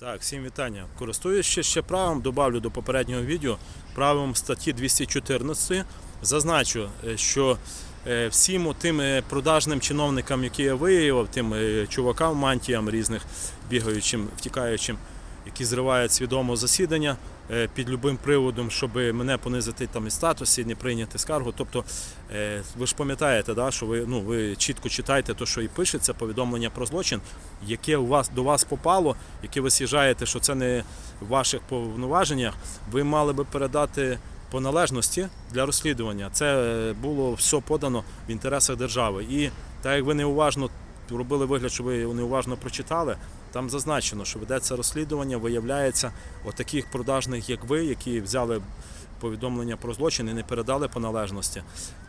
Так, всім вітання. Користуючись ще правом, добавлю до попереднього відео правом статті 214, зазначу, е, що е, всім тим е, продажним чиновникам, які я виявив, тим чувакам, мантіям різних бігаючим, втікаючим, які зривають свідомо засідання е, під любим приводом, щоб мене понизити там і статусі, не прийняти скаргу. Тобто, е, ви ж пам'ятаєте, да, що ви, ну, ви чітко читаєте те, що і пишеться, повідомлення про злочин, яке у вас до вас попало, яке ви з'їжджаєте, що це не в ваших повноваженнях, ви мали би передати по належності для розслідування. Це е, було все подано в інтересах держави. І так як ви неуважно робили вигляд, що ви неуважно прочитали, там зазначено, що ведеться розслідування, виявляється отаких продажних, як ви, які взяли повідомлення про злочин і не передали по належності.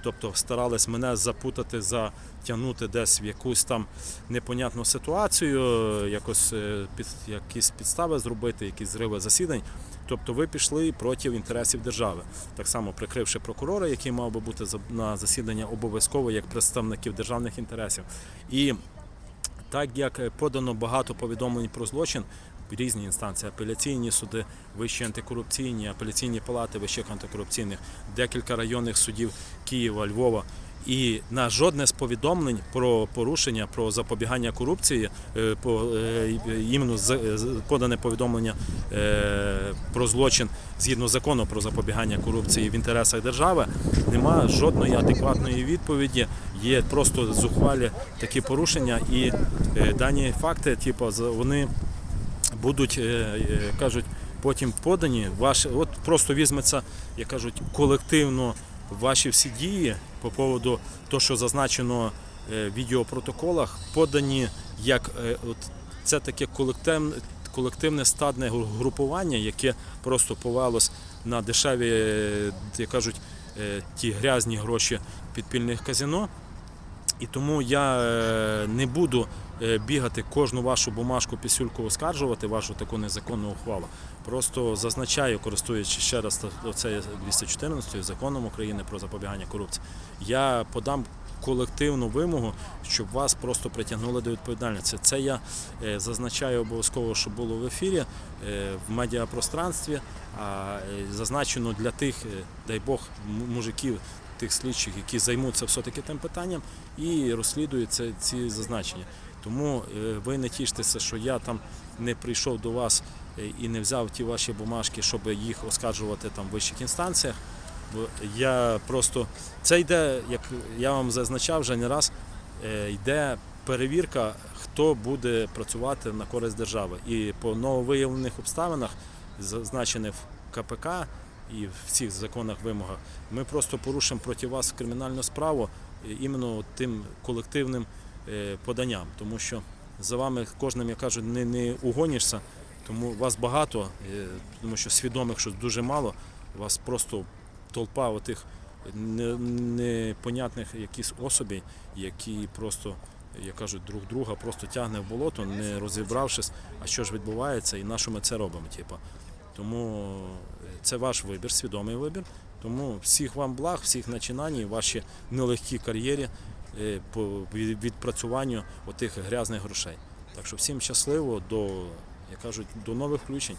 Тобто старались мене запутати, затягнути десь в якусь там непонятну ситуацію, якось е, під, якісь підстави зробити, якісь зриви засідань. Тобто ви пішли проти інтересів держави, так само прикривши прокурора, який мав би бути на засідання обов'язково як представників державних інтересів. І так як подано багато повідомлень про злочин, різні інстанції, апеляційні суди, вищі антикорупційні, апеляційні палати вищих антикорупційних, декілька районних судів Києва, Львова. І на жодне з повідомлень про порушення, про запобігання корупції, е, по е, іменно подане повідомлення е, про злочин згідно закону про запобігання корупції в інтересах держави, немає жодної адекватної відповіді. Є просто зухвалі такі порушення, і е, дані факти, типу, вони будуть, е, е, кажуть, потім подані. Ваш, от просто візьметься, як кажуть, колективно ваші всі дії по поводу того, що зазначено в відеопротоколах, подані як от, це таке колективне, колективне стадне групування, яке просто повелось на дешеві, як кажуть, ті грязні гроші підпільних казино. І тому я е, не буду е, бігати кожну вашу бумажку пісюльку оскаржувати, вашу таку незаконну ухвалу. Просто зазначаю, користуючись ще раз оце 214 законом України про запобігання корупції, я подам колективну вимогу, щоб вас просто притягнули до відповідальності. Це я е, зазначаю обов'язково, що було в ефірі в медіапространстві, а зазначено для тих, дай Бог, мужиків, тих слідчих, які займуться все-таки тим питанням і розслідують це- ці зазначення. Тому е, ви не тіштеся, що я там не прийшов до вас е, і не взяв ті ваші бумажки, щоб їх оскаржувати там в вищих інстанціях. Я просто це йде, як я вам зазначав вже не раз, е, йде перевірка, хто буде працювати на користь держави. І по нововиявлених обставинах, зазначених в КПК і в всіх законах вимогах, ми просто порушимо проти вас кримінальну справу е, іменно тим колективним е, поданням, тому що за вами кожним, я кажу, не, не угонишся, тому вас багато, е, тому що свідомих що дуже мало, вас просто толпа отих не- непонятних якісь особей, які просто, як кажуть, друг друга просто тягне в болото, не розібравшись, а що ж відбувається і на що ми це робимо. Типу. Тому це ваш вибір, свідомий вибір. Тому всіх вам благ, всіх начинань, і ваші нелегкі кар'єрі е, по відпрацюванню отих грязних грошей. Так що всім щасливо до, як кажуть, до нових включень.